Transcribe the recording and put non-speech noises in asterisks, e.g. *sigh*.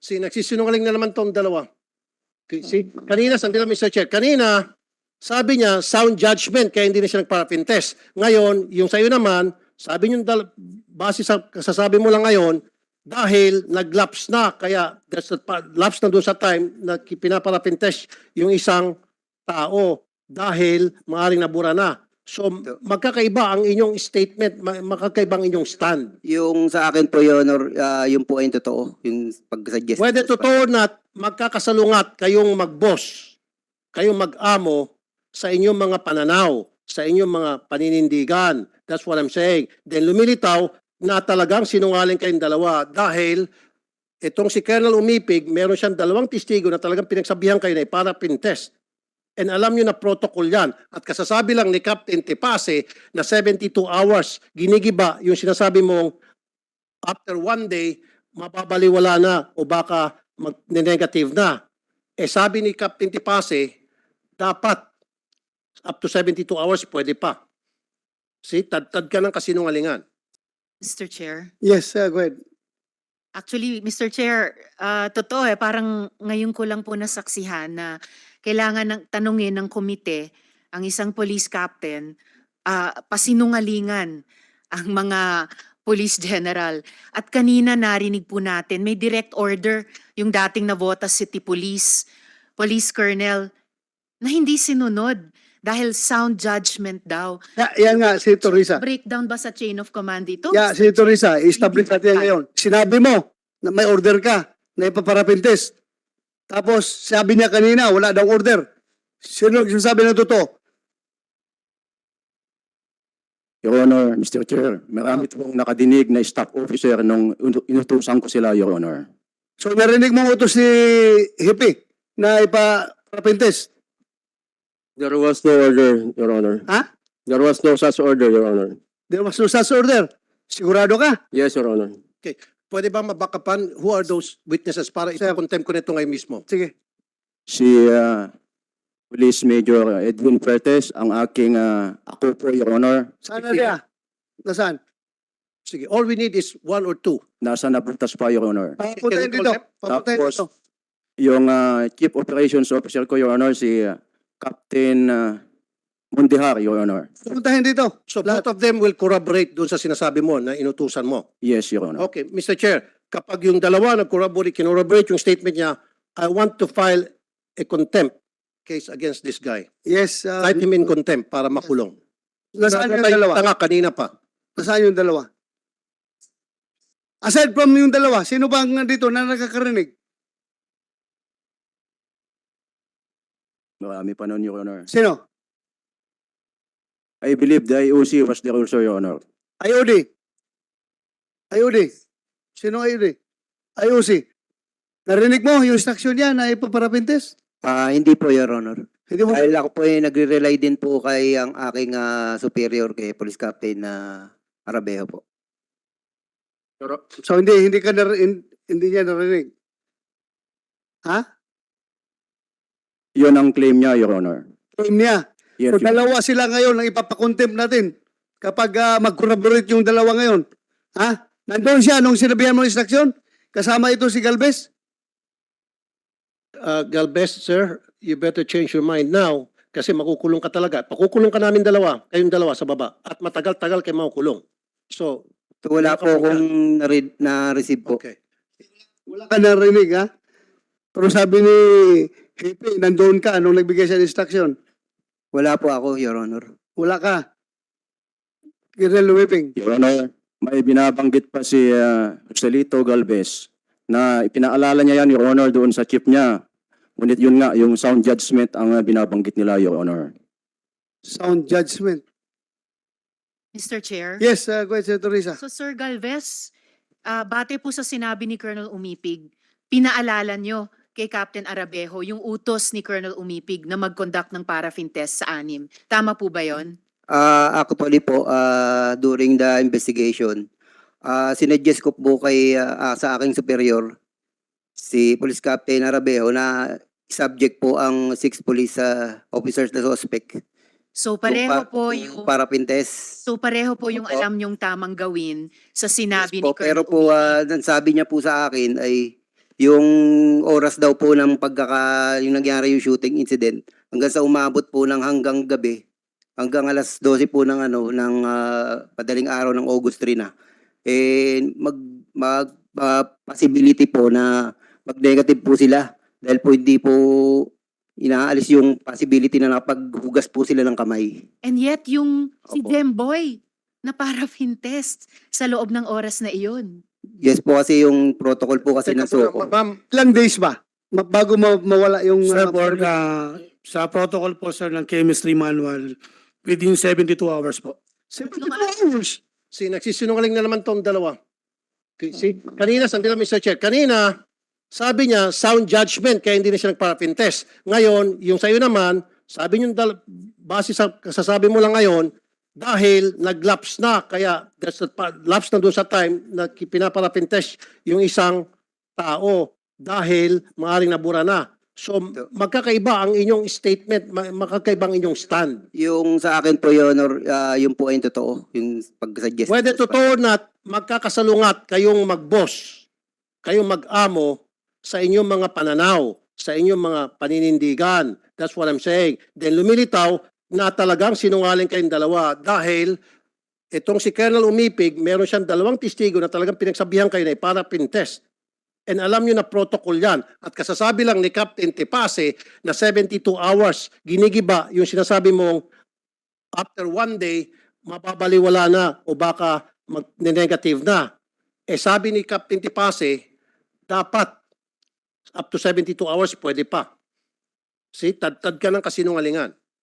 Si nagsisinungaling na naman tong dalawa. Okay, Si, kanina, sandali lang, Mr. Chair. Kanina, sabi niya, sound judgment, kaya hindi na siya nagparapin test. Ngayon, yung sa'yo naman, sabi niyo, base sa kasasabi mo lang ngayon, dahil nag-lapse na, kaya there's lapse na doon sa time na pinaparapin test yung isang tao dahil maaaring nabura na. So, magkakaiba ang inyong statement, ma- magkakaiba ang inyong stand. Yung sa akin po, Your Honor, ah, yung po ay totoo. Yung pag-suggest. Whether totoo not, magkakasalungat kayong mag-boss, kayong mag-amo sa inyong mga pananaw, sa inyong mga paninindigan. That's what I'm saying. Then lumilitaw na talagang sinungaling kayong dalawa dahil itong si Colonel Umipig, meron siyang dalawang testigo na talagang pinagsabihan kayo na iparapin test. And alam nyo na protocol yan. At kasasabi lang ni Captain Tepase na 72 hours ginigiba yung sinasabi mong after one day, mapabaliwala na o baka mag-negative na. Eh sabi ni Captain Tipase, dapat up to 72 hours pwede pa. See, tad-tad ka ng kasinungalingan. Mr. Chair. Yes, uh, go ahead. Actually, Mr. Chair, ah, totoo eh, parang ngayon ko lang po nasaksihan na kailangan ng tanungin ng komite ang isang police captain, ah, pasinungalingan ang mga police general. At kanina narinig po natin, may direct order yung dating Navotas City Police, Police Colonel, na hindi sinunod dahil sound judgment daw. Ya, yan nga, si Teresa. Breakdown ba sa chain of command ito? Yeah, si Teresa, establish natin yan ngayon. Sinabi mo na may order ka na ipaparapin test. Tapos sabi niya kanina, wala daw order. Sino nagsasabi ng totoo? Your Honor, Mr. Chair, marami pong nakadinig na staff officer nung inu- inutusan ko sila, Your Honor. So narinig mo utos ni Hippie na ipaparapin test. There was no order, Your Honor. Ha? There was no such order, Your Honor. There was no such order. Sigurado ka? Yes, Your Honor. Pwede ba mabakapan who are those witnesses para ito-contempt ko nito ngayon mismo? Sige. Si ah, Police Major Edwin Pertes, ang aking ah, ako po, Your Honor, Saan na niya? Nasaan? Sige, all we need is one or two. nasa napuntas pa, Your Honor. Papuntahin dito. Papuntahin Tapos, dito. Yung ah, Chief Operations Officer ko, Your Honor, si ah, Captain uh, Mundihar, Your Honor. Papuntahin dito. So Lahat. both of them will corroborate doon sa sinasabi mo na inutusan mo. Yes, Your Honor. Okay, Mr. Chair, kapag yung dalawa nag-corroborate, kinorroborate yung statement niya, I want to file a contempt case against this guy. Yes. Uh, Type him in contempt para makulong. nasaan yung dalawa? Tanga kanina pa. Nasaan yung dalawa? Aside from yung dalawa, sino ba ang nandito na nakakarinig? Marami pa nun, Your Honor. Sino? I believe the IOC was there also, Your Honor. IOD. IOD. Sino IOD? IOC. Narinig mo yung instruction niya na ipaparapintes? Ah, hindi po, Your Honor. Hindi mo Dahil ako po ay nagre-rely din po kay ang aking ah, superior kay Police Captain na Arabejo po. So hindi hindi ka nar, hin- hindi niya narinig. Ha? Yun ang claim niya, Your Honor. Claim niya. Yes, So dalawa sila ngayon ang ipapakontempt natin kapag uh, mag-corroborate yung dalawa ngayon. Ha? Nandun siya nung sinabihan mo ng instruction? Kasama ito si Galvez? Uh, Galvez, sir, you better change your mind now kasi makukulong ka talaga. Pakukulong ka namin dalawa, kayong dalawa sa baba. At matagal-tagal kayo makukulong. So, So, wala po akong nare- na-receive po. okay. Wala ka narinig, ha? Pero sabi ni Hepe, nandun ka nung nagbigay siya ng instruction. Wala po ako, Your Honor. Wala ka. Colonel Whipping. Your Honor, may binabanggit pa si uh, Joselito Galvez na ipinaalala niya yan, Your Honor, doon sa chief niya. Ngunit yun nga, yung sound judgment ang uh, binabanggit nila, Your Honor. Sound judgment. Mr. Chair. Yes, uh, go ahead, Senator Risa. So Sir Galvez, ah, bate po sa sinabi ni Colonel Umipig, pinaalala nyo kay Captain Arabejo yung utos ni Colonel Umipig na mag-conduct ng paraffin test sa anim. Tama po ba yon? Ah, actually po, ah, during the investigation, ah, sinuggest ko po kay ah, sa aking superior, si Police Captain Arabejo na subject po ang six police ah, officers na suspect. So pareho pa- po yung Para pintes. So pareho po yung alam nyong tamang gawin sa sinabi Yes po, ni Colonel pero po, ang sabi niya po sa akin ay yung oras daw po ng pagkaka, yung nangyari yung shooting incident, hanggang sa umabot po ng hanggang gabi, hanggang alas 12 po ng ano, ng ah, padaling araw ng August 3 na, eh, mag, mag, ah, possibility po na mag-negative po sila dahil po hindi po inaalis yung possibility na nakapaghugas po sila ng kamay. And yet, yung si Opo. Demboy na paraffin *laughs* test sa loob ng oras na iyon. Yes po kasi yung protocol po kasi Teka ng muna, SOCO. Ma'am, Ilang days ba? Ma- Bago ma- mawala yung... Sir, ah, for the, sa protocol po sir ng chemistry manual, within 72 hours po. 72 hours. si nagsisinungaling na naman tong dalawa. Okay, Si, kanina, sandali lang, Mr. Chair, kanina, sabi niya, sound judgment, kaya hindi na siya nag-paraffin test. Ngayon, yung sa'yo naman, sabi niyo, dal- base sa kasasabi mo lang ngayon, dahil nag-lapse na, kaya a pa- lapse na doon sa time na pinaparaffin test yung isang tao dahil maaaring nabura na. So, magkakaiba ang inyong statement, ma- magkakaiba ang inyong stand. Yung sa akin po yun, or, ah, yung po ay totoo, yung pag-suggest. Whether totoo not, magkakasalungat kayong mag-boss, kayong mag-amo sa inyong mga pananaw, sa inyong mga paninindigan. That's what I'm saying. Then lumilitaw na talagang sinungaling kayong dalawa dahil itong si Colonel Umipig, meron siyang dalawang testigo na talagang pinagsabihan kayo na para test. And alam nyo na protocol yan. At kasasabi lang ni Captain Tepase na 72 hours ginigiba yung sinasabi mong after one day, mapabaliwala na o baka mag-negative na. Eh sabi ni Captain Tipase, dapat up to 72 hours pwede pa. See, tad-tad ka ng kasinungalingan.